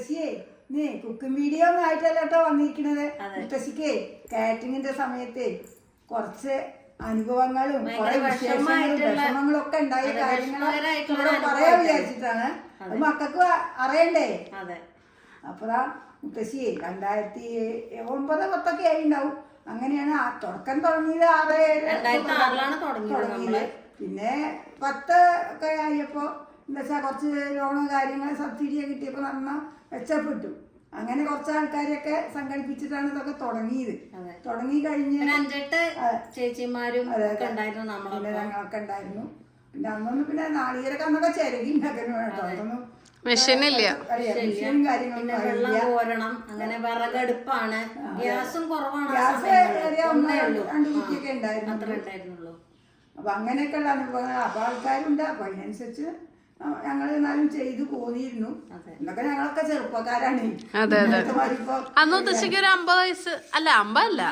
മുത്തശ്ശിയെ നീ cooking video ഒന്നും ആയിട്ടല്ല കേട്ടോ വന്നിരിക്കണത്. മുത്തശ്ശിക്ക് കാറ്ററിംഗിന്റെ സമയത്ത് കുറച്ച് അനുഭവങ്ങളും കുറെ വിശേഷങ്ങളും വിഷമങ്ങളും ഒക്കെ ഉണ്ടായ കാര്യങ്ങൾ ഇവിടെ പറയാൻ വിചാരിച്ചിട്ടാണ്. അത്. മക്കൾക്ക് അറിയണ്ടേ? അപ്പഴാ മുത്തശ്ശി രണ്ടായിരത്തി ഒമ്പത് പത്തൊക്കെ ആയി ഉണ്ടാവും. അങ്ങനെയാണ് ആ തുടക്കം തുടങ്ങിയത് ആറ് തുടങ്ങിയത് പിന്നെ പത്ത് ഒക്കെ ആയപ്പോ എന്താ വെച്ചാൽ കുറച്ച് ലോണും കാര്യങ്ങൾ സബ്സിഡിയൊക്കെ കിട്ടിയപ്പോൾ നന്ന മെച്ചപ്പെട്ടു. അങ്ങനെ കുറച്ച് ആൾക്കാരെയൊക്കെ സംഘടിപ്പിച്ചിട്ടാണ് ഇതൊക്കെ തുടങ്ങിയത്. തുടങ്ങി കഴിഞ്ഞ് പിന്നെ അഞ്ചെട്ട് ചേച്ചിമാരും ഞങ്ങളൊക്കെ ഉണ്ടായിരുന്നു. പിന്നെ അന്നൊന്നും പിന്നെ നാളികേരൊക്കെ അന്നൊക്കെ ചിരകി ഉണ്ടാക്കുന്നു കേട്ടോ. അതൊന്നും മെഷീനില്ല. അങ്ങനെ വിറകടുപ്പാണ് ഗ്യാസും കുറവാണ് അപ്പൊ അങ്ങനെയൊക്കെയുള്ള അനുഭവങ്ങൾ. അപ്പൊ ആൾക്കാരുണ്ട്. അപ്പൊ അതിനനുസരിച്ച് ഞങ്ങൾ എന്നാലും ചെയ്തു പോന്നിരുന്നു. എന്നൊക്കെ ഞങ്ങളൊക്കെ ചെറുപ്പക്കാരാണ്. അന്ന് ഉദ്ദേശിക്ക് ഒരു അമ്പത് വയസ്സ് അല്ല അമ്പതല്ല.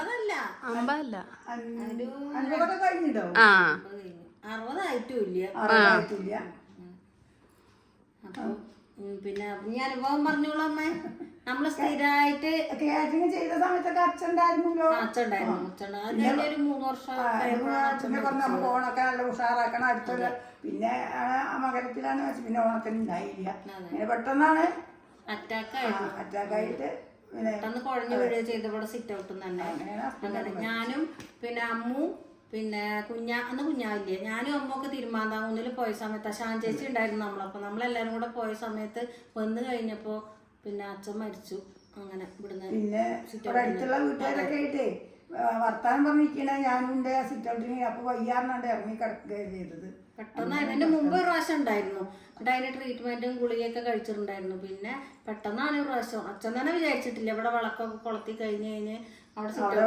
അമ്പതല്ല. അൻ- അൻപതൊക്കെ കഴിഞ്ഞിട്ടുണ്ടാവും ആ. അത് കഴിഞ്ഞു. അറുപതായിട്ടും ഇല്ല. അറുപതായിട്ടില്ല പിന്നെ നീ അനുഭവം പറഞ്ഞോളൂ അമ്മേ. നമ്മൾ സ്ഥിരമായിട്ട് കാറ്ററിംഗ് ചെയ്ത സമയത്തൊക്കെ അച്ഛൻ ഉണ്ടായിരുന്നല്ലോ അച്ഛണ്ടായിരുന്നു കഴിഞ്ഞ ഒരു മൂന്ന് വർഷം ഓണൊക്കെ നല്ല ഉഷാറാക്കണം അടുത്തുള്ള പിന്നെ ആ മകരത്തിലാണ് വെച്ച് പിന്നെ ഓണത്തിന് ഉണ്ടായില്ല പിന്നെ പെട്ടെന്നാണ് അറ്റാക്ക് അറ്റാക്കായിട്ട് ആയിട്ട് പെട്ടെന്ന് കുഴഞ്ഞു വീഴുക ചെയ്തവിടെ സിറ്റ് ഔട്ടും തന്നെ. ഞാനും പിന്നെ അമ്മു പിന്നെ കുഞ്ഞ അന്ന് കുഞ്ഞാവില്ലേ? ഞാനും അമ്മൊക്കെ തിരുമാന്താകുന്നിൽ പോയ സമയത്ത് ശാഞ്ചേച്ചി ചേച്ചി ഉണ്ടായിരുന്നു നമ്മളപ്പോൾ നമ്മളെല്ലാരും കൂടെ പോയ സമയത്ത് വന്നു കഴിഞ്ഞപ്പോ പിന്നെ അച്ഛൻ മരിച്ചു. അങ്ങനെ ഇവിടുന്ന് പിന്നെ അടുത്തുള്ള വീട്ടുകാരൊക്കെ ആയിട്ടേ വർത്താനം പറഞ്ഞിരിക്കണ ഞാനും ഉണ്ട് ആ സിറ്റ് ഔട്ടിന് അപ്പൊ വയ്യാറിനാണ്ട് ഇറങ്ങി കിടക്കുകയാണ് ചെയ്തത്. പെട്ടെന്ന് അതിന്റെ മുമ്പ് ഒരു പ്രാവശ്യം ഉണ്ടായിരുന്നു. എന്നിട്ട് അതിന്റെ ട്രീറ്റ്മെന്റും ഗുളികയൊക്കെ കഴിച്ചിട്ടുണ്ടായിരുന്നു. പിന്നെ പെട്ടെന്നാണ് ഒരു പ്രാവശ്യം. അച്ഛൻ തന്നെ വിചാരിച്ചിട്ടില്ല ഇവിടെ വിളക്കൊക്കെ കൊളുത്തി കഴിഞ്ഞ് കഴിഞ്ഞ് അവിടെ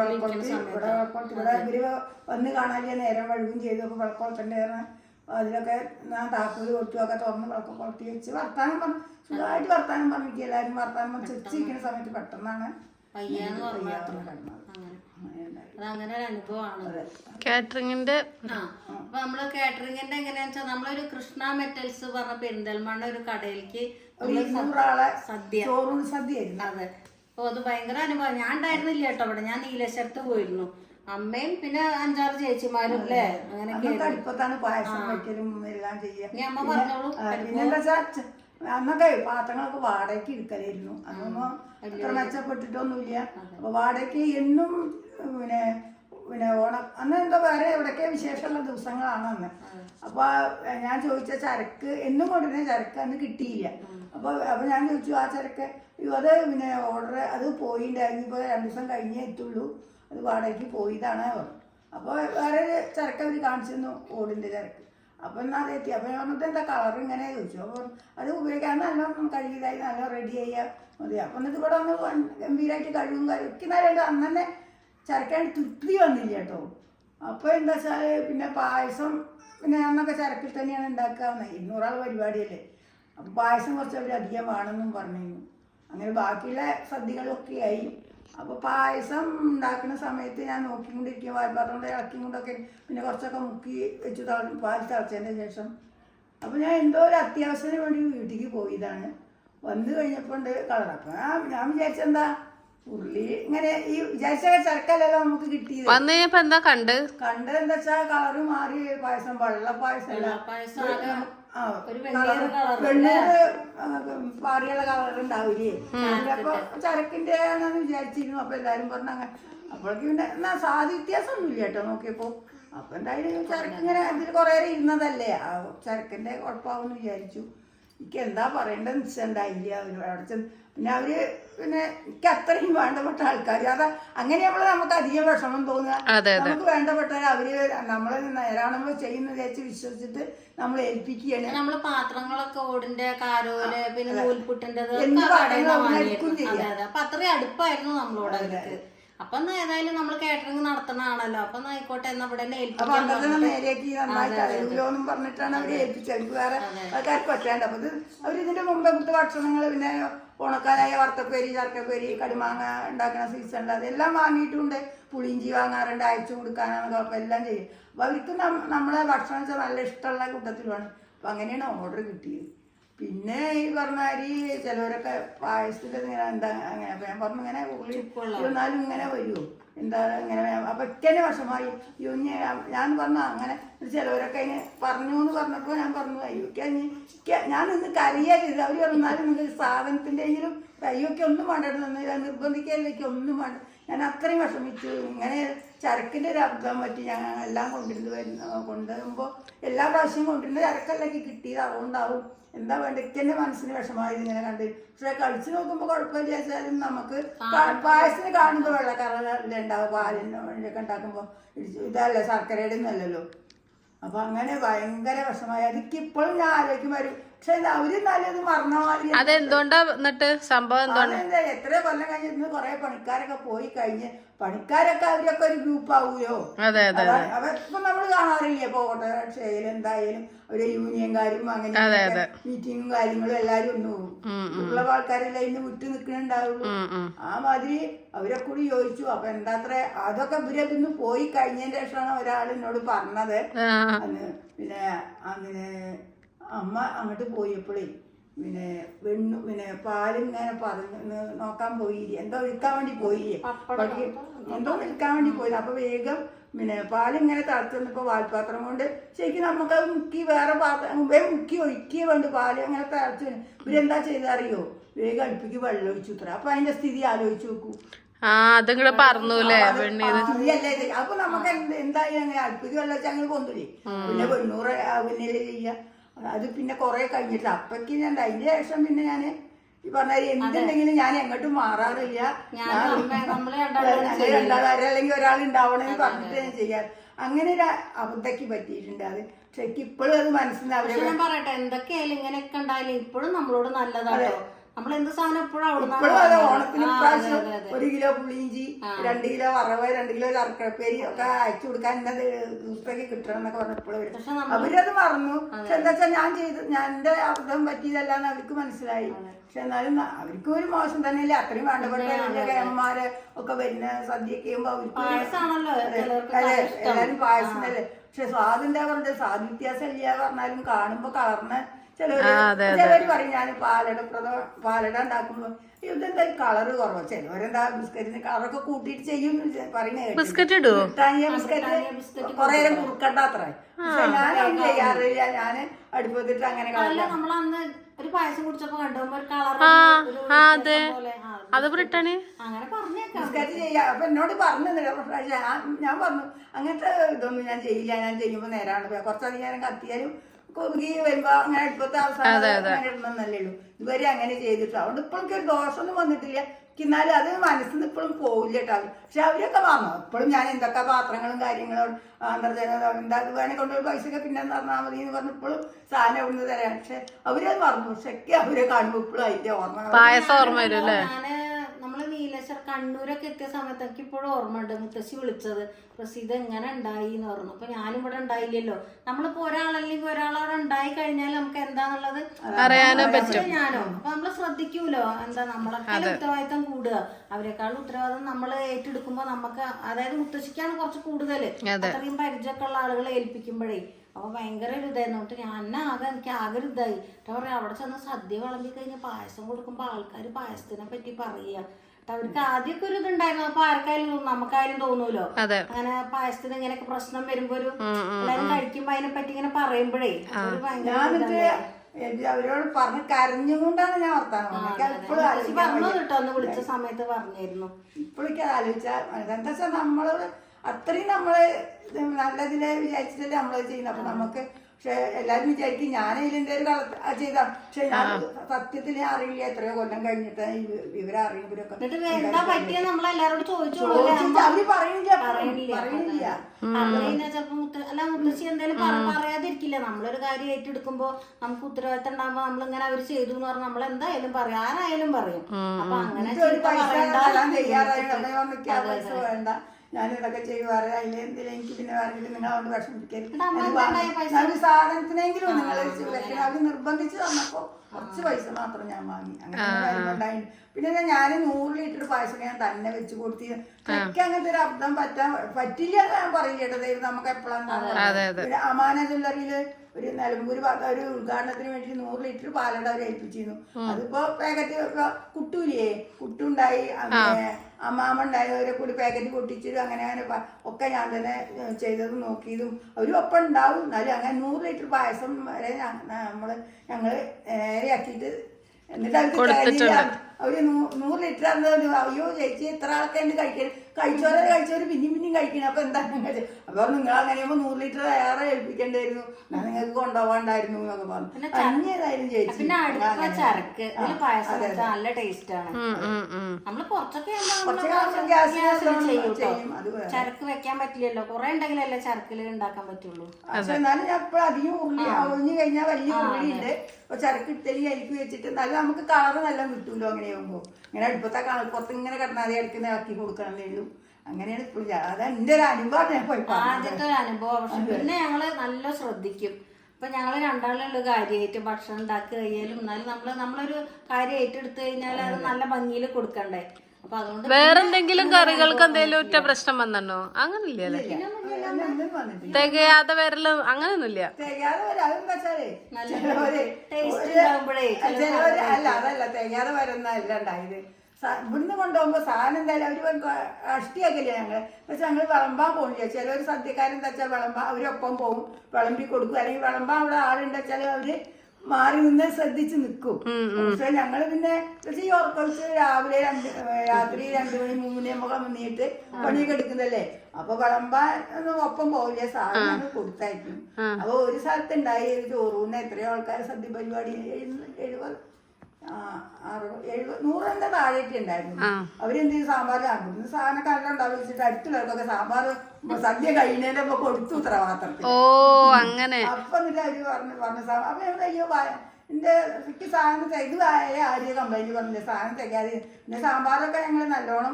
ഇവിടെ വിളക്കോളത്ത് ഇവിടെ ഇവർ കാണാതെ നേരം വഴുകും ചെയ്തു. അപ്പോൾ വിളക്കോളത്തിന്റെ അതിലൊക്കെ ഞാൻ താക്കോൽ കൊടുത്തു. ഒക്കെ തുറന്ന് വിളക്കം കൊളുത്തി വെച്ച് വർത്താനം പറഞ്ഞു സുഖമായിട്ട് വർത്താനം പറഞ്ഞിട്ട് എല്ലാവരും വർത്താനം പറഞ്ഞ് ചിരിച്ചിരിക്കുന്ന സമയത്ത് പെട്ടെന്നാണ് കാറ്ററിംഗിന്റെ ആ അപ്പൊ നമ്മൾ കാറ്ററിംഗിന്റെ എങ്ങനെയാന്ന് വെച്ചാൽ നമ്മളൊരു കൃഷ്ണ മെറ്റൽസ് പറഞ്ഞ പെരിന്തൽമണ്ണ ഒരു കടയിലേക്ക് സദ്യ. ചോറും സദ്യയായിരുന്നു. അതെ. അപ്പൊ അത് ഭയങ്കര അനുഭവം. ഞാൻ ഉണ്ടായിരുന്നില്ല കേട്ടോ അവിടെ. ഞാൻ നീലേശ്വരത്ത് പോയിരുന്നു. അമ്മയും പിന്നെ അഞ്ചാറ് ചേച്ചിമാരും അല്ലേ? അങ്ങനെയൊക്കെ അടുപ്പത്താണ് പായസം വയ്ക്കലും എല്ലാം ഇനി അമ്മ പറഞ്ഞോളൂ പിന്നെന്താ അന്നൊക്കെ പാത്രങ്ങളൊക്കെ വാടകയ്ക്ക് എടുക്കലായിരുന്നു. അതൊന്നും അത്ര മെച്ചപ്പെട്ടിട്ടൊന്നുമില്ല. അപ്പൊ വാടകയ്ക്ക് എന്നും പിന്നെ പിന്നെ ഓണം. അന്ന് എന്തോ വേറെ എവിടൊക്കെ വിശേഷമുള്ള ദിവസങ്ങളാണ് അന്ന്. അപ്പൊ ഞാൻ ചോദിച്ച ചരക്ക് എന്നും കൊണ്ടുവരുന്ന ചരക്ക് അന്ന് കിട്ടിയില്ല. അപ്പൊ അപ്പൊ ഞാൻ ചോദിച്ചു ആ ചരക്ക്? അത് പിന്നെ ഓർഡർ അത് പോയിണ്ടായിരുന്നു. ഇപ്പൊ രണ്ടു ദിവസം കഴിഞ്ഞേ എത്തുള്ളൂ. അത് വാടകയ്ക്ക് പോയതാണ് അപ്പോൾ വേറെ ചരക്ക് അവർ കാണിച്ചിരുന്നു ഓടിന്റെ ചരക്ക്. അപ്പം എന്നാൽ എത്തി. അപ്പം പറഞ്ഞത് എന്താ കളർ ഇങ്ങനെ ചോദിച്ചു. അപ്പോൾ അത് ഉപയോഗിക്കാൻ നല്ല കഴുകിയതായി നല്ല റെഡി ചെയ്യാൻ മതി അപ്പം എന്നിട്ട് ഇവിടെ ഒന്ന് ഗംഭീരമായിട്ട് കഴുകും കഴിക്കും നല്ല അന്ന് തന്നെ ചരക്കാൻ തൃപ്തി വന്നില്ല കേട്ടോ. അപ്പോൾ എന്താ വെച്ചാൽ പിന്നെ പായസം പിന്നെ അന്നൊക്കെ ചരക്കിൽ തന്നെയാണ് ഉണ്ടാക്കാവുന്നത് ഇരുന്നൂറാൾ പരിപാടിയല്ലേ. അപ്പോൾ പായസം കുറച്ച് അവർ അധികം വേണമെന്നും പറഞ്ഞിരുന്നു. അങ്ങനെ ബാക്കിയുള്ള സദ്യകളൊക്കെ ആയി. അപ്പോൾ പായസം ഉണ്ടാക്കുന്ന സമയത്ത് ഞാൻ നോക്കിക്കൊണ്ടിരിക്കുക പാൽപാത്രം കൊണ്ട് ഇളക്കിക്കൊണ്ടൊക്കെ പിന്നെ കുറച്ചൊക്കെ മുക്കി വെച്ച് തിള പാൽ തിളച്ചതിന് ശേഷം. അപ്പോൾ ഞാൻ എന്തോ ഒരു അത്യാവശ്യത്തിന് വേണ്ടി വീട്ടിലേക്ക് പോയതാണ്. വന്നു കഴിഞ്ഞപ്പോൾ ഉണ്ട് കളർ. അപ്പം ഞാൻ ഞാൻ വിചാരിച്ചെന്താ ഉരുളി ഇങ്ങനെ ഈ വിചാരിച്ച ചരക്കല്ലല്ലോ നമുക്ക് കിട്ടിയത്. വന്നു കഴിഞ്ഞപ്പോ എന്താ കണ്ട്? കണ്ടത് എന്താ വെച്ചാ കളറ് മാറി പായസം വെള്ള പായസം പാറിയുള്ള കളർ ഉണ്ടാവില്ലേ അപ്പൊ ചരക്കിന്റെ ആണെന്ന് വിചാരിച്ചിരുന്നു. അപ്പൊ എല്ലാരും പറഞ്ഞു അങ്ങനെ. അപ്പോഴേക്കും പിന്നെ എന്നാ സാധു വ്യത്യാസം ഒന്നുമില്ല കേട്ടോ നോക്കിയപ്പോ. അപ്പൊ എന്തായാലും ചരക്ക് ഇങ്ങനെ അതിൽ കുറെ ഇരുന്നതല്ലേ. ആ ചരക്കിന്റെ കുഴപ്പമാവെന്ന് വിചാരിച്ചു. എനിക്ക് എന്താ പറയേണ്ടത് നിശ്ചയുണ്ടായില്ല അവർ അവിടെ ചെന്ന് പിന്നെ അവർ പിന്നെ എനിക്ക് അത്രയും വേണ്ടപ്പെട്ട ആൾക്കാർ അതാ അങ്ങനെയാകുമ്പോൾ നമുക്ക് അധികം വിഷമം തോന്നുക. നമുക്ക് വേണ്ടപ്പെട്ടവർ അവർ നമ്മളെ നേരാണെന്ന് ചെയ്യുന്ന വിചാരിച്ച് വിശ്വസിച്ചിട്ട് നമ്മൾ ഏൽപ്പിക്കുകയാണ്. നമ്മൾ പാത്രങ്ങളൊക്കെ ഓടിന്റെ കാരോൽ പിന്നെ നൂൽപുട്ടിന്റെ അത്രയും അടുപ്പായിരുന്നു നമ്മളോട് അപ്പൊ ഏതായാലും നമ്മൾ കാറ്ററിംഗ് നടത്തണാണല്ലോ അപ്പൊ ആയിക്കോട്ടെ എന്നാ ഇവിടെ നന്നായിട്ട് അറിയില്ലോ എന്നും പറഞ്ഞിട്ടാണ് അവർ ഏൽപ്പിച്ചത്. എനിക്ക് വേറെ ആൾക്കാർക്ക് പറ്റാണ്ട്. അപ്പൊ അവർ ഇതിന്റെ മുമ്പ് ഇവിടുത്തെ ഭക്ഷണങ്ങൾ പിന്നെ ഓണക്കാലായ വറുത്തപ്പേരി ചർക്കപ്പേരി കടുമാങ്ങ ഉണ്ടാക്കുന്ന സീസണിൽ അതെല്ലാം വാങ്ങിയിട്ടുണ്ട്. പുളിഞ്ചി വാങ്ങാറുണ്ട് അയച്ചു കൊടുക്കാനാണ്. അപ്പൊ എല്ലാം ചെയ്യും. അപ്പൊ അവർക്ക് നമ്മളെ ഭക്ഷണം വെച്ചാൽ നല്ല ഇഷ്ടമുള്ള കൂട്ടത്തിലുമാണ്. അപ്പൊ അങ്ങനെയാണ് ഓർഡർ കിട്ടിയത്. പിന്നെ ഈ പറഞ്ഞ അരി ചിലവരൊക്കെ പായസത്തിന്റെ ഇങ്ങനെ എന്താ അങ്ങനെ അപ്പൊ ഞാൻ പറഞ്ഞു ഇങ്ങനെ ഉള്ളി എന്നാലും ഇങ്ങനെ വരുമോ എന്താ ഇങ്ങനെ അപ്പൊ ഇക്കന്നെ വർഷമായി ഞാൻ- ഞാൻ പറഞ്ഞു അങ്ങനെ ചിലവരൊക്കെ അതിന് പറഞ്ഞു എന്ന് പറഞ്ഞപ്പോൾ ഞാൻ പറഞ്ഞു അയ്യോക്കെ ഞാൻ നിന്ന് കരയാ ചെയ്ത് അവർ പറഞ്ഞാലും നിങ്ങൾ സാധനത്തിന്റെ എങ്കിലും അയ്യോക്കെ ഒന്നും വേണ്ടിരുന്നില്ല നിർബന്ധിക്കാതിലേക്ക് ഒന്നും വേണ്ട. ഞാൻ അത്രയും വിഷമിച്ചു. ഇങ്ങനെ ചരക്കിന്റെ ഒരു അബ്ദം പറ്റി ഞാൻ എല്ലാം കൊണ്ടിരുന്ന് വരുന്ന കൊണ്ടുവരുമ്പോൾ എല്ലാ പ്രാവശ്യം കൊണ്ടിരുന്ന ചരക്കല്ലെങ്കിൽ കിട്ടിയത്. അതുകൊണ്ടാവും എന്താ വേണ്ട? ഇക്കെന്റെ മനസ്സിന് വിഷമായത് ഇങ്ങനെ കണ്ട്. പക്ഷെ കളിച്ച് നോക്കുമ്പോൾ കുഴപ്പമില്ല വെച്ചാലും നമുക്ക് പായസത്തിന് കാണുമ്പോൾ വെള്ളക്കറല്ലേ ഉണ്ടാവും പാലിന് ഒക്കെ ഉണ്ടാക്കുമ്പോൾ ഇതല്ല ശർക്കരയുടെ അല്ലല്ലോ. അപ്പൊ അങ്ങനെ ഭയങ്കര വിഷമായി അതൊക്കെ ഇപ്പോഴും ഞാൻ ആലോചിക്കും വരും പക്ഷെ അവർ നല്ലത് മറന്ന മാതിരി അതെന്തുകൊണ്ടാ എന്നിട്ട്? സംഭവം എത്ര കൊല്ലം കഴിഞ്ഞിരുന്ന് കുറെ പണിക്കാരൊക്കെ പോയി കഴിഞ്ഞ് പണിക്കാരൊക്കെ അവരൊക്കെ ഒരു ഗ്രൂപ്പ് ആവുമല്ലോ അതെ അതെ അവരിപ്പൊ നമ്മൾ കാണാറില്ലേ? ഇപ്പൊ ഓട്ടോറിക്ഷയിൽ എന്തായാലും അവർ യൂണിയൻകാരും അങ്ങനെ മീറ്റിങ്ങും കാര്യങ്ങളും എല്ലാരും ഒന്ന് പോകും. ഉള്ള ആൾക്കാരെല്ലാം ഇന്ന് വിട്ടു നിൽക്കണുണ്ടാവുള്ളൂ. ആ മാതിരി അവരെ കൂടി ചോദിച്ചു അപ്പൊ എന്താ അത്ര അതൊക്കെ ഇവരൊക്കെ ഇന്ന് പോയി കഴിഞ്ഞതിന് ശേഷമാണ് ഒരാൾ എന്നോട് പറഞ്ഞത്. അന്ന് പിന്നെ അങ്ങനെ അമ്മ അങ്ങോട്ട് പോയപ്പോഴേ പിന്നെ വെണ്ണു പിന്നെ പാലും ഇങ്ങനെ പറഞ്ഞു നോക്കാൻ പോയില്ലേ? എന്തോ വിൽക്കാൻ വേണ്ടി പോയില്ലേ? എന്തോ വിൽക്കാൻ വേണ്ടി പോയില്ല? അപ്പൊ വേഗം പിന്നെ പാലിങ്ങനെ തിളച്ച് വാൽപാത്രം കൊണ്ട് ശരിക്കും നമുക്ക് അത് മുക്കി വേറെ പാത്രം വേഗം മുക്കി ഒഴുക്കിയ കൊണ്ട് പാൽ അങ്ങനെ തിളച്ചു വരും. ഇവരെന്താ ചെയ്തറിയോ? വേഗം അടുപ്പിക്ക് വെള്ളം ഒഴിച്ചു ഇത്ര അപ്പൊ അതിന്റെ സ്ഥിതി ആലോചിച്ച് നോക്കൂ. ആ പറഞ്ഞൂലേ ഇത്. അപ്പൊ നമുക്ക് എന്ത് എന്തായാലും അടുപ്പിക്ക് വെള്ളം വെച്ചാൽ അങ്ങനെ കൊണ്ടുപോയി പിന്നെ വെണ്ണൂറ് ചെയ്യുക അത് പിന്നെ കുറെ കഴിഞ്ഞിട്ട് അപ്പക്ക് ഞാൻ അതിന്റെ ശേഷം പിന്നെ ഞാൻ ഈ പറഞ്ഞ എന്തുണ്ടെങ്കിലും ഞാൻ എങ്ങോട്ടും മാറാറില്ല. ഞാൻ അമ്മ- നമ്മൾ രണ്ടാളും ഞങ്ങൾ അല്ലെങ്കിൽ ഒരാൾ ഉണ്ടാവണമെന്ന് പറഞ്ഞിട്ട് ഞാൻ ചെയ്യാറ്. അങ്ങനെ ഒരു അബദ്ധക്ക് പറ്റിയിട്ടുണ്ട് അത്. പക്ഷെ ഇപ്പോഴും അത് മനസ്സിലാവില്ല ഞാൻ പറയട്ടെ എന്തൊക്കെയായാലും ഇങ്ങനെയൊക്കെ ഉണ്ടായാലും ഇപ്പോഴും നമ്മളോട് നല്ലതാട്ടോ. നമ്മൾ എന്ത് സാധനം എപ്പോഴും അവിടെ ഓണത്തിന് ഒരു കിലോ പുളിയിഞ്ചി രണ്ട് കിലോ വറവ് രണ്ട് കിലോ ശർക്കരപ്പേരി ഒക്കെ അയച്ചു കൊടുക്കാൻ ഇന്നത് ദിവസത്തേക്ക് കിട്ടണം എന്നൊക്കെ പറഞ്ഞപ്പോഴും അവരത് മറന്നു. പക്ഷെ എന്താ വെച്ചാൽ ഞാൻ ചെയ്ത് ഞാൻ എന്റെ അബദ്ധം പറ്റിയതല്ലാന്ന് അവർക്ക് മനസ്സിലായി. പക്ഷെ എന്നാലും അവർക്കും ഒരു മോശം തന്നെയല്ലേ? അത്രയും വേണ്ടപ്പെട്ട കേമന്മാര് ഒക്കെ വരുന്ന സദ്യയൊക്കെ ചെയ്യുമ്പോ അവർക്ക് എല്ലാരും പായസം അല്ലേ പക്ഷെ സ്വാദിന്റെ പറഞ്ഞത്? സ്വാദ് വ്യത്യാസം ഇല്ല പറഞ്ഞാലും കാണുമ്പോ കളർന്ന് ചിലവര് പറയും ഞാൻ പാലട പ്രഥ പാലട ഉണ്ടാക്കുമ്പോ ഇതെന്താ കളറ് കുറവ്? ചിലവരെന്താ ബിസ്ക്കറ്റിന് കളറൊക്കെ കൂട്ടിയിട്ട് ചെയ്യും പറയുന്നത് ബിസ്ക്കറ്റ് ബിസ്ക്കറ്റ് കൊറേ നേരം കുറുക്കണ്ട അത്ര. ഞാനും ഞാൻ ചെയ്യാറില്ല ഞാൻ അടുപ്പത്തിട്ട് അങ്ങനെ നമ്മളന്ന് ഒരു പായസം കുടിച്ചപ്പോ കളർ അത്. ബ്രിട്ടന് അങ്ങനെ പറഞ്ഞേക്കാം. ബിസ്ക്കറ്റ് ചെയ്യാം. അപ്പൊ എന്നോട് പറഞ്ഞില്ല. ഞാൻ- പറഞ്ഞു അങ്ങനത്തെ ഇതൊന്നും ഞാൻ ചെയ്യില്ല. ഞാൻ ചെയ്യുമ്പോൾ നേരാണ്. കുറച്ചധികം കത്തിയാലും വരുമ്പോ അങ്ങനെ അടുപ്പത്തെ അവസാനം അങ്ങനെ ഇടണമെന്നല്ലേ ഉള്ളൂ. ഇതുവരെ അങ്ങനെ ചെയ്തിട്ട് അതുകൊണ്ട് ഇപ്പോഴൊക്കെ ഒരു ദോഷമൊന്നും വന്നിട്ടില്ല. എന്നാലും അത് മനസ്സിൽ നിന്ന് ഇപ്പോഴും പോവില്ല കേട്ടോ. പക്ഷെ അവരൊക്കെ വാങ്ങും ഇപ്പോഴും ഞാൻ എന്തൊക്കെ പാത്രങ്ങളും കാര്യങ്ങളും അന്തർജനം എന്താ ഇത് വേണേ കൊണ്ടുപോയി പൈസ ഒക്കെ പിന്നെ തന്നാൽ മതി എന്ന് പറഞ്ഞ് ഇപ്പോഴും സാധനം ഇവിടുന്ന് തരാം? പക്ഷെ അവരത് പറഞ്ഞു പക്ഷെ അവരെ കാണുമ്പോൾ ഇപ്പോഴും അതിന്റെ ഓർമ്മ പായസം ഓർമ്മ വരും നീലേശ്വർ കണ്ണൂരൊക്കെ എത്തിയ സമയത്ത് എനിക്ക് ഇപ്പോഴും ഓർമ്മയുണ്ട് മുത്തശ്ശി വിളിച്ചത് പ്രസീത എങ്ങനെ ഉണ്ടായി? എന്ന് പറഞ്ഞു. അപ്പൊ ഞാനും ഇവിടെ ഉണ്ടായില്ലല്ലോ. നമ്മളിപ്പോ ഒരാളല്ലെങ്കിൽ ഒരാളവിടെ ഉണ്ടായി കഴിഞ്ഞാൽ നമുക്ക് എന്താന്നുള്ളത് അറിയാനും പറ്റും. ഞാനോ. അപ്പൊ നമ്മൾ ശ്രദ്ധിക്കൂലോ? എന്താ നമ്മളൊക്കെ ഉത്തരവാദിത്തം കൂടുക? അവരെക്കാളും ഉത്തരവാദിത്തം നമ്മൾ ഏറ്റെടുക്കുമ്പോ നമുക്ക് അതായത് മുത്തശ്ശിക്കാണ് കുറച്ച് കൂടുതൽ അത്രയും പരിചയമൊക്കെ ഉള്ള ആളുകളെ ഏൽപ്പിക്കുമ്പോഴേ അപ്പൊ ഭയങ്കര ഒരു ഇതായിരുന്നു. എന്നിട്ട് ഞാൻ ആകെ എനിക്ക് ആകെ ഒരു ഇതായി. അവിടെ ചെന്ന് സദ്യ വിളമ്പി കഴിഞ്ഞ് പായസം കൊടുക്കുമ്പോൾ ആൾക്കാർ പായസത്തിനെ പറ്റി പറയുക. അവർക്ക് ആദ്യമൊക്കെ ഒരു ഇതുണ്ടായിരുന്നു. അപ്പൊ ആർക്കായാലും നമുക്കായാലും തോന്നൂലോ? അതെ. അങ്ങനെ പായസത്തിന് ഇങ്ങനെയൊക്കെ പ്രശ്നം വരുമ്പോ ഒരു എല്ലാരും കഴിക്കുമ്പോ അതിനെ പറ്റി ഇങ്ങനെ പറയുമ്പോഴേ അവരോട് പറഞ്ഞ് കരഞ്ഞുകൊണ്ടാണ് ഞാൻ വർത്താനം മുത്തശ്ശി കേട്ടോ ഒന്ന് വിളിച്ച സമയത്ത് പറഞ്ഞായിരുന്നു ഇപ്പോഴേക്ക് ആലോചിച്ചാൽ എന്താ വെച്ചാൽ നമ്മളോട് അത്രയും നമ്മൾ നല്ലതിനെ നല്ലതിലെ വിചാരിച്ചിട്ടല്ലേ നമ്മൾ ചെയ്യുന്നത്. അപ്പൊ നമുക്ക് പക്ഷെ എല്ലാരും വിചാരിക്കും ഞാൻ ഇതിന്റെ ഒരു കള ചെയ്ത. പക്ഷെ ഞാൻ സത്യത്തിൽ ഞാൻ അറിയില്ല എത്രയോ കൊല്ലം കഴിഞ്ഞിട്ട് വിവരം ചോദിച്ചിട്ട് അവർ അല്ല മുത്തശ്ശി എന്തായാലും പറയാതിരിക്കില്ല. നമ്മളൊരു കാര്യം ഏറ്റെടുക്കുമ്പോ നമുക്ക് ഉത്തരവാദിത്തം ഉണ്ടാകുമ്പോ നമ്മളിങ്ങനെ അവർ ചെയ്തു എന്ന് പറഞ്ഞാൽ നമ്മൾ എന്തായാലും പറയും. ആരായാലും പറയും. അപ്പൊ അങ്ങനെ ഇതൊക്കെ ചെയ്യുവാറ് അതിൽ എന്തെങ്കിലും എനിക്ക് പിന്നെ പറഞ്ഞിട്ട് നിങ്ങൾ അതുകൊണ്ട് വിഷമിക്കരുത് ഞാൻ സാധനത്തിനെങ്കിലും നിങ്ങൾ വെക്കണം. അവർ നിർബന്ധിച്ച് തന്നപ്പോ കുറച്ച് പൈസ മാത്രം ഞാൻ വാങ്ങി. അങ്ങനെ. പിന്നെ ഞാൻ നൂറ് ലിറ്റർ പായസം ഞാൻ തന്നെ വെച്ച് കൊടുത്തി എനിക്ക് അങ്ങനത്തെ ഒരു അബ്ദം പറ്റാൻ പറ്റില്ല എന്ന് ഞാൻ പറയില്ല. കേട്ടോ ദൈവം നമുക്ക് എപ്പോഴാണ് അമാന ജ്വല്ലറിയിൽ ഒരു നിലമ്പൂര് ഭാഗത്ത് ഒരു ഉദ്ഘാടനത്തിന് വേണ്ടി നൂറ് ലിറ്റർ പാലട അവർ ഏൽപ്പിച്ചിരുന്നു. അതിപ്പോ പാക്കറ്റ് ഒക്കെ കുട്ടൂലേ? കുട്ടുണ്ടായി അങ്ങനെ അമ്മാമ്മ ഉണ്ടായവരെ കൂടി പാക്കറ്റ് പൊട്ടിച്ചിട്ടും അങ്ങനെ അങ്ങനെ ഒക്കെ ഞാൻ തന്നെ ചെയ്തതും നോക്കിയതും അവരും ഒപ്പം ഉണ്ടാവും. എന്നാലും അങ്ങനെ നൂറ് ലിറ്റർ പായസം വരെ നമ്മൾ ഞങ്ങൾ നേരെയാക്കിയിട്ട് എന്നിട്ട് അവർക്ക്. അവർ നൂറ് ലിറ്റർ അയ്യോ ചേച്ചി എത്ര ആൾക്കാരുണ്ട് കഴിക്കരുത് കഴിച്ചോരെ കഴിച്ചവര് പിന്നെയും പിന്നെയും കഴിക്കണം. അപ്പൊ എന്താ കഴിച്ചത് അപ്പൊ നിങ്ങൾ അങ്ങനെ നൂറ് ലിറ്റർ തയ്യാറെ ഏൽപ്പിക്കേണ്ടായിരുന്നു ഞാൻ നിങ്ങൾക്ക് കൊണ്ടുപോകണ്ടായിരുന്നു എന്നൊക്കെ പറഞ്ഞു. അന്യതായാലും ചേച്ചി പിന്നെ അടുപ്പ ചരക്ക്. പായസം നല്ല ടേസ്റ്റ് ആണ്. കുറച്ചൊക്കെ. ചരക്ക് വെക്കാൻ പറ്റില്ലല്ലോ. കുറെ ഉണ്ടെങ്കിലല്ലേ ചരക്കിൽ ഉണ്ടാക്കാൻ പറ്റുള്ളൂ. പക്ഷെ എന്നാലും ഞാൻ ഇപ്പൊ അധികം ഉള്ളി ഒഴിഞ്ഞു കഴിഞ്ഞാൽ വലിയ ഉരുളി ഉണ്ട് അപ്പൊ ചരക്ക് ഇട്ടലി അരിക്ക് വെച്ചിട്ട് എന്നാലും നമുക്ക് കളറ് നല്ല കിട്ടൂലോ അങ്ങനെയാകുമ്പോ ഇങ്ങനെ അടുപ്പത്തെ കളർ പുറത്ത് ഇങ്ങനെ കിടന്നാതെ അടുക്കുന്ന ആക്കി കൊടുക്കണം ഉള്ളൂ. അങ്ങനെയാണ് ഇപ്പോഴും അതാ എന്റെ ഒരു അനുഭവം ഞാൻ പോയി ആദ്യത്തെ ഒരു അനുഭവം. പക്ഷെ പിന്നെ ഞങ്ങൾ നല്ല ശ്രദ്ധിക്കും. ഇപ്പൊ ഞങ്ങൾ രണ്ടാളുള്ള കാര്യമായിട്ട് ഭക്ഷണം ഉണ്ടാക്കി കഴിയാലും എന്നാലും നമ്മൾ നമ്മളൊരു കാര്യം ഏറ്റെടുത്തു കഴിഞ്ഞാൽ അത് നല്ല ഭംഗിയിൽ കൊടുക്കണ്ടേ? വേറെന്തെങ്കിലും കറികൾക്ക് എന്തെങ്കിലും ഒറ്റ പ്രശ്നം വന്നോ വന്നിട്ടില്ല തികയാതെ വരൽ അങ്ങനൊന്നുമില്ല തികയാതെ വെച്ചാലേ അല്ല അതല്ല തികയാതെ വരുന്നതല്ല ഉണ്ടായത് സ- ഇവിടുന്ന് കൊണ്ടുപോകുമ്പോ സാധനം എന്തായാലും അവർ അഷ്ടിയാക്കില്ലേ ഞങ്ങൾ? പക്ഷെ ഞങ്ങൾ വിളമ്പാൻ പോകണില്ല ചിലവർ സദ്യക്കാരൻ എന്താ വെച്ചാൽ വിളമ്പാ അവരൊപ്പം പോകും വിളമ്പി കൊടുക്കും. അല്ലെങ്കിൽ വിളമ്പാൻ അവിടെ ആളുണ്ടെച്ചാൽ അവർ മാറി നിന്ന് ശ്രദ്ധിച്ച് നിൽക്കും. പക്ഷെ ഞങ്ങൾ പിന്നെ പക്ഷേ ഈ ഉറക്കൊഴിച്ച് രാവിലെ രണ്ട് രാത്രി രണ്ടു മണി മൂന്ന് മണിയാകുമ്പോൾ വന്നിട്ട് പണിയൊക്കെ എടുക്കുന്നല്ലേ അപ്പൊ ഒന്നും ഒപ്പം പോവില്ല. സാധനം കൊടുത്തായിരിക്കും. അപ്പൊ ഒരു സ്ഥലത്തുണ്ടായി ഒരു ചോറൂന്ന് എത്രയോ ആൾക്കാർ സദ്യ പരിപാടി എഴുപത് നൂറിന്റെ താഴേക്ക് ഉണ്ടായിരുന്നു. അവരെന്ത് സാമ്പാർ ആക്കും. സാധനം ഉണ്ടാവും വെച്ചിട്ട് അടുത്തുള്ളവർക്കൊക്കെ സാമ്പാർ സദ്യ കഴിഞ്ഞതിന്റെ ഒക്കെ കൊടുത്തു ഉത്തരവാദിത്തം. ഓ അങ്ങനെ. അപ്പൊ എന്നിട്ട് അരി പറഞ്ഞു പറഞ്ഞു സാ- അപ്പൊ എവിടെ അയ്യോ എന്റെ എനിക്ക് സാധനം തെ- ഇത് ആയ ആര്യ കമ്പനി പറഞ്ഞില്ല സാധനം തികയാതെ പിന്നെ സാമ്പാറൊക്കെ ഞങ്ങൾ നല്ലോണം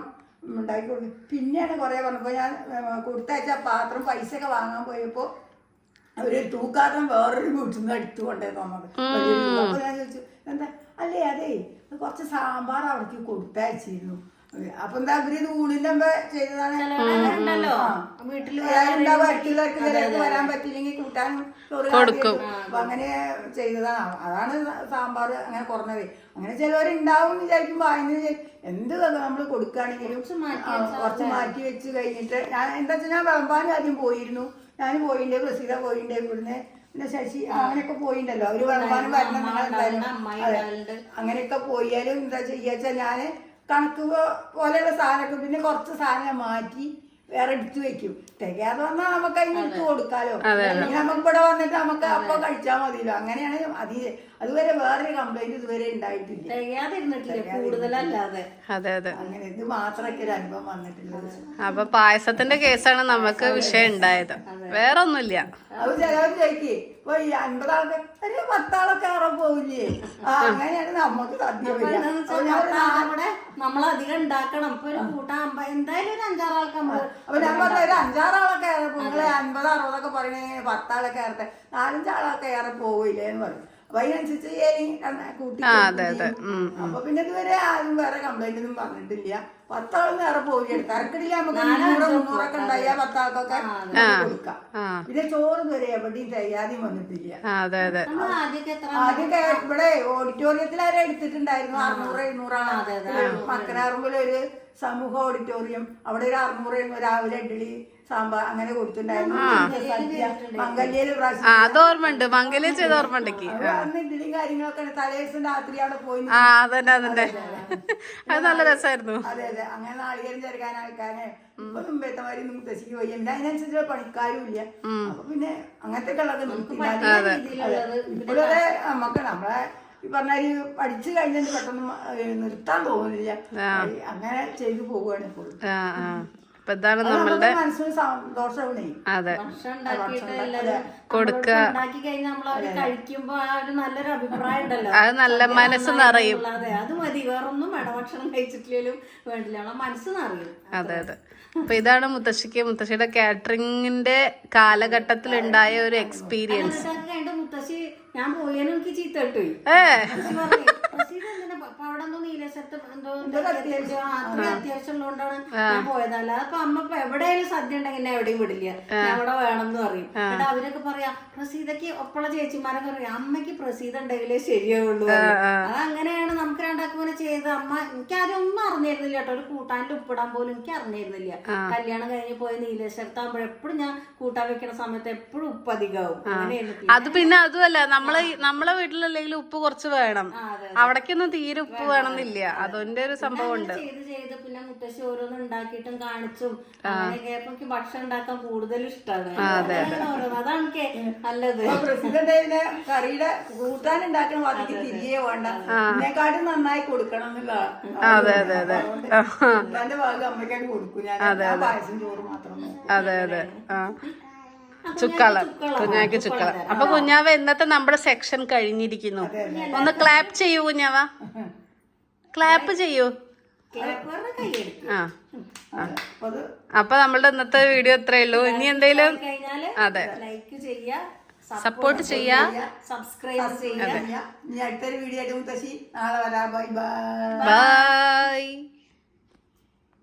ഉണ്ടാക്കി കൊടുക്കും പിന്നെയാണ് കുറെ പറഞ്ഞപ്പോ ഞാൻ കൊടുത്തയച്ച പാത്രം പൈസ ഒക്കെ വാങ്ങാൻ പോയപ്പോ അവർ തൂക്കാത്ത വേറൊരു വീട്ടിൽ നിന്ന് എടുത്തു കൊണ്ടേ തന്നത്. അപ്പോൾ ഞാൻ ചോദിച്ചു എന്താ? അല്ലേ അതെ കുറച്ച് സാമ്പാർ അവർക്ക് കൊടുത്തയച്ചിരുന്നു. അപ്പൊ എന്താ അവർ ഇത് ഊണിന്റെ ചെയ്തതാണ്? വരാൻ പറ്റില്ലെങ്കിൽ കൂട്ടാനും കൊടുക്കും. അപ്പൊ അങ്ങനെ ചെയ്തതാണ്. അതാണ് സാമ്പാർ അങ്ങനെ കുറഞ്ഞത്. അങ്ങനെ ചിലവരുണ്ടാവും വിചാരിക്കുമ്പോ അതിന് എന്ത് നമ്മൾ കൊടുക്കുകയാണെങ്കിലും കുറച്ച് മാറ്റി വെച്ച് കഴിഞ്ഞിട്ട് ഞാൻ എന്താ വെച്ചാൽ ഞാൻ വിളമ്പാനും ആദ്യം പോയിരുന്നു. ഞാൻ പോയിണ്ടേ പ്രസീത പോയിണ്ടേ ഇവിടുന്ന്. പിന്നെ ശശി അങ്ങനെയൊക്കെ പോയിണ്ടല്ലോ. അവർ വിളമ്പാനും വരണം. അങ്ങനെയൊക്കെ പോയാലും എന്താ ചെയ്യാച്ചാ ഞാൻ കണക്ക് പോലെയുള്ള സാധനമൊക്കെ പിന്നെ കുറച്ച് സാധനം മാറ്റി വേറെ എടുത്തു വെക്കും. തികയാതെ വന്നാൽ നമുക്ക് അതിന് എടുത്തു കൊടുക്കാലോ. നമുക്ക് ഇവിടെ വന്നിട്ട് നമുക്ക് അപ്പൊ കഴിച്ചാൽ മതിയല്ലോ. അങ്ങനെയാണ് അതി അതുവരെ വേറൊരു കംപ്ലൈന്റ് ഇതുവരെ ഉണ്ടായിട്ടില്ല. തികയാതിരുന്നിട്ടില്ല കൂടുതലല്ലാതെ. അതെ അതെ. അങ്ങനെ ഇത് മാത്രമൊക്കെ ഒരു അനുഭവം വന്നിട്ടുള്ളത്. അപ്പൊ പായസത്തിന്റെ കേസാണ് നമുക്ക് വിഷയം ഉണ്ടായത്. വേറെ ഒന്നുമില്ല അത് ചിലവർ ചോദിക്കേ ഇപ്പൊ ഈ അൻപതാൾക്ക് ഒരു പത്താളൊക്കെ ആറോ പോവില്ലേ? ആ അങ്ങനെയാണ് നമുക്ക് സദ്യ നമ്മളധികം ഉണ്ടാക്കണം. ഇപ്പൊ ഒരു കൂട്ടാൻ എന്തായാലും ഒരു അഞ്ചാറാൾക്ക് അപ്പൊ ഞാൻ പറഞ്ഞ ഒരു അഞ്ചാറാളൊക്കെ ഏറെ നിങ്ങൾ അൻപത് അറുപതൊക്കെ പറയണേ പത്താളൊക്കെ ഏറത്തെ നാലഞ്ചാളൊക്കെ ഏറെ പോവില്ലേ എന്ന് പറയും. അപ്പൊ അതിനനുസരിച്ച് കൂട്ടി അതെ, അതെ. ഉം, അപ്പൊ പിന്നെ ഇതുവരെ ആരും വേറെ കംപ്ലൈന്റ് ഒന്നും പറഞ്ഞിട്ടില്ല. പത്താളും വേറെ പോവുകയാണ് തിരക്കിടില്ല നമുക്ക് മുന്നൂറ് മുന്നൂറൊക്കെ ഉണ്ടായ പത്താൾക്കൊക്കെ കൊടുക്കാം. പിന്നെ ചോറ് വരെ എവിടെയും തയ്യാതെയും വന്നിട്ടില്ല. അതെ അതെ. നമ്മൾ ആദ്യമൊക്കെ ഇവിടെ ഓഡിറ്റോറിയത്തിൽ ആരെ എടുത്തിട്ടുണ്ടായിരുന്നു. അറുന്നൂറ് എഴുന്നൂറാണ് മക്കനാറുമ്പിൽ ഒരു സമൂഹ ഓഡിറ്റോറിയം അവിടെ ഒരു അറുന്നൂറ് എഴുന്നൂറ് രാവിലെ ഇഡ്ഡലി സാമ്പാർ അങ്ങനെ കൊടുത്തിട്ടുണ്ടായിരുന്നു. മംഗല്യയിൽ ആ പ്രാവശ്യം അത് ഓർമ്മയുണ്ട്. മംഗല്യം ചെയ്ത ഓർമ്മ ഉണ്ടെങ്കിൽ അന്ന് ഇഡ്ഡലിയും കാര്യങ്ങളൊക്കെ. തലേ ദിവസം രാത്രി അവിടെ പോയി ആ അതന്നെ അതന്നെ. അത് നല്ല രസമായിരുന്നു അതെ അതെ. അങ്ങനെ നാളികേരം ചേർക്കാൻ ആൾക്കാരെ ഇപ്പൊ മുമ്പേത്തമാരി മുത്തശ്ശിക്ക് പോയി. പിന്നെ പണിക്കാരും ഇല്ല. അപ്പൊ പിന്നെ അങ്ങനത്തെ കളൊക്കെ നമുക്ക് നമ്മളെ ഈ പറഞ്ഞാൽ പഠിച്ചു കഴിഞ്ഞാൽ പെട്ടെന്ന് നിർത്താൻ തോന്നുന്നില്ല. അങ്ങനെ ചെയ്തു പോവുകയാണ് ഇപ്പോൾ അപ്പൊ ഇതാണ് നമ്മളുടെ അതെ. കൊടുക്ക. കൊടുക്കുക. നമ്മളോട് കഴിഞ്ഞാൽ നമ്മൾ അവർ കഴിക്കുമ്പോ ഒരു നല്ലൊരു അഭിപ്രായം അത് നല്ല മനസ്സ് നിറയും. അത് അതെ അതെ അപ്പൊ ഇതാണ് മുത്തശ്ശിക്ക്. മുത്തശ്ശിയുടെ കാറ്ററിംഗിന്റെ കാലഘട്ടത്തിൽ ഉണ്ടായ ഒരു എക്സ്പീരിയൻസ് മുത്തശ്ശി ഞാൻ പോയാലും എനിക്ക് ചീത്ത കിട്ടുപോയി ഏ മുത്തശ്ശി പറഞ്ഞു, "പ്രസീത എന്തിനാ അപ്പൊ അവിടെ എന്തോ നീലേശ്വരത്ത് എന്തോ എന്തോ ഒരു അത്യാവശ്യം. ആ, അത്രയും അത്യാവശ്യം ഉള്ളതുകൊണ്ടാണ് ഞാൻ പോയതല്ല. അപ്പൊ അമ്മ ഇപ്പൊ എവിടെയായാലും സദ്യ ഉണ്ടെങ്കിൽ എന്നെ എവിടെയും വിടില്ല. ഞാൻ അവിടെ വേണമെന്ന് പറയും. എന്നിട്ട് അവരൊക്കെ പറയാ പ്രസീതയ്ക്ക് ഒപ്പുള്ള ചേച്ചിമാരൊക്കെ പറയും അമ്മയ്ക്ക് പ്രസീത ഉണ്ടെങ്കിലേ ശരിയാവുള്ളൂ പറയും. അതങ്ങനെയാണ് നമുക്ക് രണ്ടാക്കും ഇങ്ങനെ ചെയ്ത് അമ്മ എനിക്കാരും ഒന്നും അറിഞ്ഞിരുന്നില്ല കേട്ടോ. ഒരു കൂട്ടാനിൽ ഉപ്പിടാൻ പോലും എനിക്ക് അറിഞ്ഞിരുന്നില്ല. കല്യാണം കഴിഞ്ഞ് പോയി നീലേശ്വരത്താകുമ്പോൾ എപ്പോഴും ഞാൻ കൂട്ടാൻ വെക്കുന്ന സമയത്ത് എപ്പോഴും ഉപ്പ് അധികമാവും. അങ്ങനെയായിരുന്നു അത് പിന്നെ അതുമല്ല നമ്മളെ നമ്മളെ വീട്ടിലല്ലെങ്കിൽ ഉപ്പ് കുറച്ച് വേണം. അതെ, അവിടേക്കൊന്നും തീരെ ഉപ്പ് വേണമെന്നില്ല. അതിന്റെ ഒരു സംഭവം ഉണ്ട് ചെയ്ത് ചെയ്ത് പിന്നെ മുത്തശ്ശി ഓരോന്ന് ഉണ്ടാക്കിയിട്ടും കാണിച്ചും അങ്ങനെയൊക്കെ ആയപ്പോ എനിക്ക് ഭക്ഷണം ഉണ്ടാക്കാൻ കൂടുതൽ ഇഷ്ടമാണ് അതാണ് എനിക്ക് നല്ലത്. പ്രസിഡന്റ് കറിയുടെ കൂട്ടാൻ ഉണ്ടാക്കുന്ന വാതിക്ക് തിരികെ വേണ്ട എന്നെക്കാട്ടും നന്നായി കൊടുക്കണം അതെ അതെ അതെ. തന്റെ ഭാഗം അമ്മയ്ക്കാണ് കൊടുക്കും. ഞാൻ ആ പായസം ചോറ് മാത്രം അതെ അതെ. ആ. ചുക്കള. കുഞ്ഞാക്ക് ചുക്കള. അപ്പൊ കുഞ്ഞാവ ഇന്നത്തെ നമ്മുടെ സെക്ഷൻ കഴിഞ്ഞിരിക്കുന്നു. ഒന്ന് ക്ലാപ്പ് ചെയ്യൂ കുഞ്ഞാവ. ക്ലാപ്പ് ചെയ്യൂ. ആ. അപ്പൊ നമ്മളുടെ ഇന്നത്തെ വീഡിയോ ഇത്രേ ഉള്ളൂ. ഇനി എന്തെങ്കിലും അതെ. ലൈക്ക് ചെയ്യാ സപ്പോർട്ട് ചെയ്യാ. സബ്സ്ക്രൈബ് ചെയ്യാ. അടുത്തൊരു വീഡിയോ ആയിട്ട് മുത്തശ്ശി നാളെ വരാം. Bye bye. ബൈ